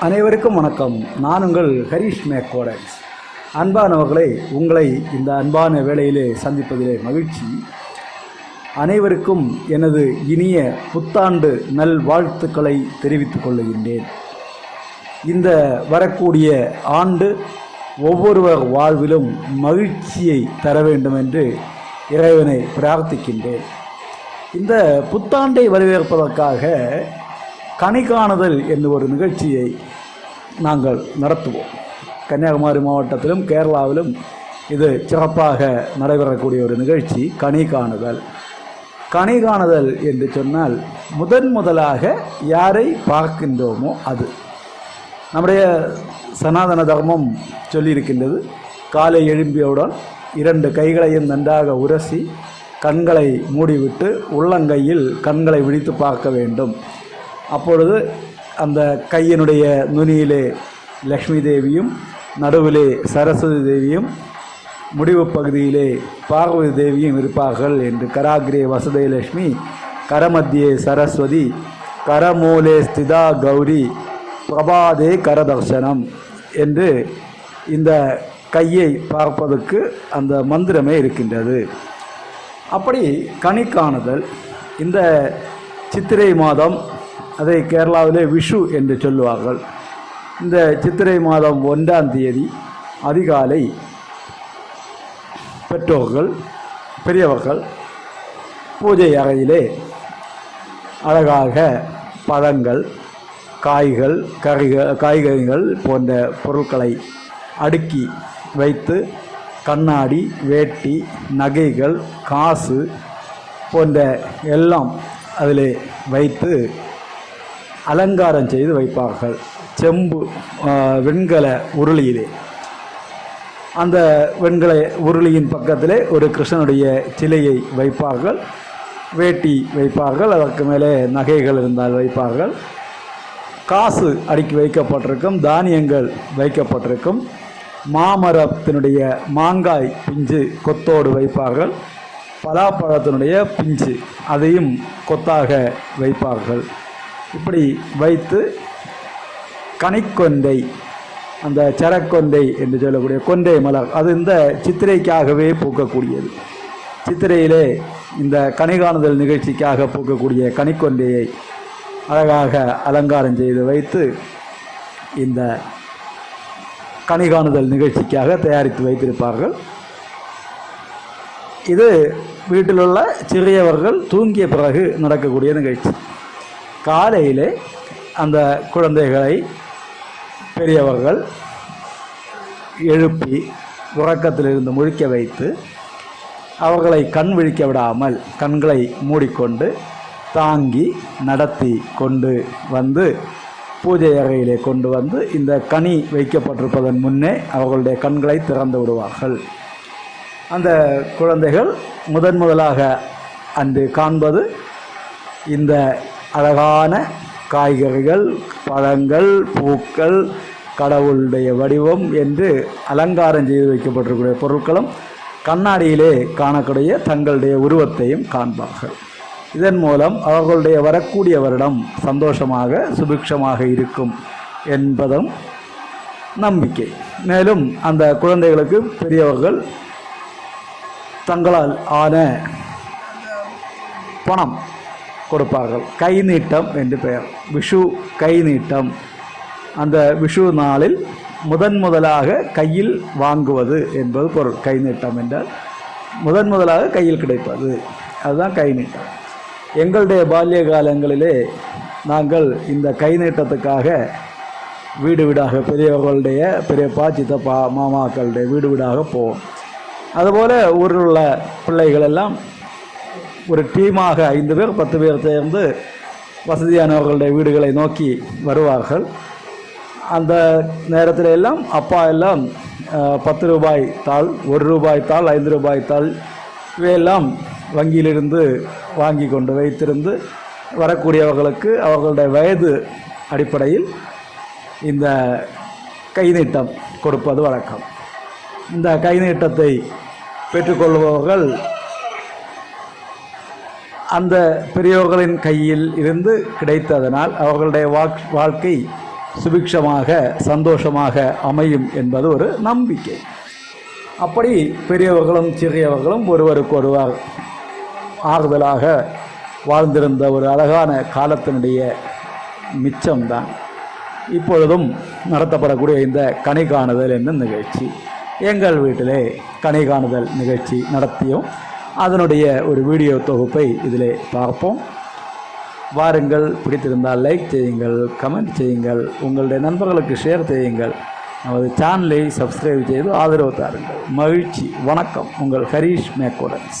அனைவருக்கும் வணக்கம். நான் உங்கள் ஹரீஷ் மேக்கோடன்ஸ். அன்பானவர்களை உங்களை இந்த அன்பான வேளையிலே சந்திப்பதிலே மகிழ்ச்சி. அனைவருக்கும் எனது இனிய புத்தாண்டு நல் வாழ்த்துக்களை தெரிவித்துக் கொள்ளுகின்றேன் இந்த வரக்கூடிய ஆண்டு ஒவ்வொருவர் வாழ்விலும் மகிழ்ச்சியை தர வேண்டும் என்று இறைவனை பிரார்த்திக்கின்றேன். இந்த புத்தாண்டை வரவேற்பதற்காக கனி காணுதல் என்ற ஒரு நிகழ்ச்சியை நாங்கள் நடத்துவோம். கன்னியாகுமரி மாவட்டத்திலும் கேரளாவிலும் இது சிறப்பாக நடைபெறக்கூடிய ஒரு நிகழ்ச்சி கனி காணுதல் கனி காணுதல் என்று சொன்னால் முதன் முதலாக யாரை பார்க்கின்றோமோ அது. நம்முடைய சனாதன தர்மம் சொல்லியிருக்கின்றது. காலை எழும்பியவுடன் இரண்டு கைகளையும் நன்றாக உரசி கண்களை மூடிவிட்டு உள்ளங்கையில் கண்களை விழித்து பார்க்க வேண்டும். அப்பொழுது அந்த கையினுடைய நுனியிலே லக்ஷ்மி தேவியும் நடுவிலே சரஸ்வதி தேவியும் முடிவு பகுதியிலே பார்வதி தேவியும் இருப்பார்கள் என்று கராகிரே வசுதேலட்சுமி கரமத்தியே சரஸ்வதி கரமூலே ஸ்திதா கௌரி பிரபாதே கரதர்சனம் என்று இந்த கையை பார்ப்பதற்கு அந்த மந்திரமே இருக்கின்றது. அப்படி கனி காணுதல் இந்த சித்திரை மாதம் அதை கேரளாவிலே விஷு என்று சொல்லுவார்கள். இந்த சித்திரை மாதம் ஒன்றாம் தேதி அதிகாலை பெற்றோர்கள் பெரியவர்கள் பூஜை அறையிலே அழகாக பழங்கள் காய்கள் கறிகள் காய்கறிகள் போன்ற பொருட்களை அடுக்கி வைத்து கண்ணாடி வேட்டி நகைகள் காசு போன்ற எல்லாம் அதிலே வைத்து அலங்காரம் செய்து வைப்பார்கள். செம்பு வெண்கல உருளியிலே. அந்த வெண்கல உருளியின் பக்கத்திலே ஒரு கிருஷ்ணனுடைய சிலையை வைப்பார்கள். வேட்டி வைப்பார்கள். அதற்கு மேலே நகைகள் இருந்தால் வைப்பார்கள். காசு அடுக்கி வைக்கப்பட்டிருக்கும் தானியங்கள் வைக்கப்பட்டிருக்கும். மாமரத்தினுடைய மாங்காய் பிஞ்சு கொத்தோடு வைப்பார்கள். பலாப்பழத்தினுடைய பிஞ்சு அதையும் கொத்தாக வைப்பார்கள். இப்படி வைத்து கனிக்கொந்தை அந்த சரக்கொந்தை என்று சொல்லக்கூடிய கொண்டை மலர் அது இந்த சித்திரைக்காகவே பூக்கக்கூடியது. சித்திரையிலே இந்த கனிகாணுதல் நிகழ்ச்சிக்காக பூக்கக்கூடிய கனிக்கொண்டையை அழகாக அலங்காரம் செய்து வைத்து இந்த கனிகாணுதல் நிகழ்ச்சிக்காக தயாரித்து வைத்திருப்பார்கள். இது வீட்டிலுள்ள சிறியவர்கள் தூங்கிய பிறகு நடக்கக்கூடிய நிகழ்ச்சி. காலையிலே அந்த குழந்தைகளை பெரியவர்கள் எழுப்பி உறக்கத்திலிருந்து முழிக்க வைத்து அவர்களை கண் விழிக்க விடாமல் கண்களை மூடிக்கொண்டு தாங்கி நடத்தி கொண்டு வந்து பூஜை அறையிலே கொண்டு வந்து இந்த கனி வைக்கப்பட்டிருப்பதன் முன்னே அவர்களுடைய கண்களை திறந்து விடுவார்கள். அந்த குழந்தைகள் முதன் முதலாக அன்று காண்பது இந்த அழகான காய்கறிகள் பழங்கள் பூக்கள் கடவுளுடைய வடிவம் என்று அலங்காரம் செய்து வைக்கப்பட்டிருக்கிற பொருட்களும் கண்ணாடியிலே காணக்கூடிய தங்களுடைய உருவத்தையும் காண்பார்கள். இதன் மூலம் அவர்களுடைய வரக்கூடிய வருடம் சந்தோஷமாக சுபிக்ஷமாக இருக்கும் என்பதும் நம்பிக்கை. மேலும் அந்த குழந்தைகளுக்கு பெரியவர்கள் தங்களால் ஆன பணம் கொடுப்பார்கள். கை நீட்டம் என்று பெயர். விஷு கை நீட்டம் அந்த விஷு நாளில் முதன் முதலாக கையில் வாங்குவது என்பது பொருள். கை நீட்டம் என்றால் முதன் முதலாக கையில் கிடைப்பது. அதுதான் கை நீட்டம் எங்களுடைய பால்ய காலங்களிலே நாங்கள் இந்த கை நீட்டத்துக்காக வீடு வீடாக பெரியவர்களுடைய பெரியப்பா சித்தப்பா மாமாக்களுடைய வீடு வீடாக போவோம். அதுபோல் ஊரில் உள்ள பிள்ளைகளெல்லாம் ஒரு டீமாக ஐந்து பேர் பத்து பேர் சேர்ந்து வசதியானவர்களுடைய வீடுகளை நோக்கி வருவார்கள். அந்த நேரத்தில் எல்லாம் அப்பா எல்லாம் பத்து ரூபாய் தாள் ஒரு ரூபாய் தாள் ஐந்து ரூபாய் தாள் இவையெல்லாம் வங்கியிலிருந்து வாங்கி கொண்டு வைத்திருந்து வரக்கூடியவர்களுக்கு அவர்களுடைய வயது அடிப்படையில் இந்த கை நீட்டம் கொடுப்பது வழக்கம். இந்த கை நீட்டத்தை பெற்றுக்கொள்பவர்கள் அந்த பெரியோர்களின் கையில் இருந்து கிடைத்ததனால் அவர்களுடைய வாக் வாழ்க்கை சுபிக்ஷமாக சந்தோஷமாக அமையும் என்பது ஒரு நம்பிக்கை. அப்படி பெரியவர்களும் சிறியவர்களும் ஒருவருக்கொருவர் ஆறுதலாக வாழ்ந்திருந்த ஒரு அழகான காலத்தினுடைய மிச்சம்தான். இப்பொழுதும் நடத்தப்படக்கூடிய இந்த கனி காணுதல் என்னும் நிகழ்ச்சி. எங்கள் வீட்டிலே கனி காணுதல் நிகழ்ச்சி நடத்தியும் அதனுடைய ஒரு வீடியோ தொகுப்பை இதில் பார்ப்போம். வாருங்கள் பிடித்திருந்தால் லைக் செய்யுங்கள் கமெண்ட் செய்யுங்கள் உங்களுடைய நண்பர்களுக்கு ஷேர் செய்யுங்கள். நமது சேனலை சப்ஸ்கிரைப் செய்து ஆதரவு தாருங்கள். மகிழ்ச்சி வணக்கம். உங்கள் ஹரீஷ் மேக்கோடன்ஸ்.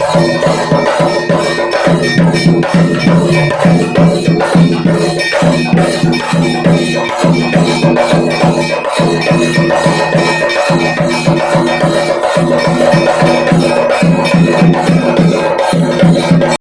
Thank you.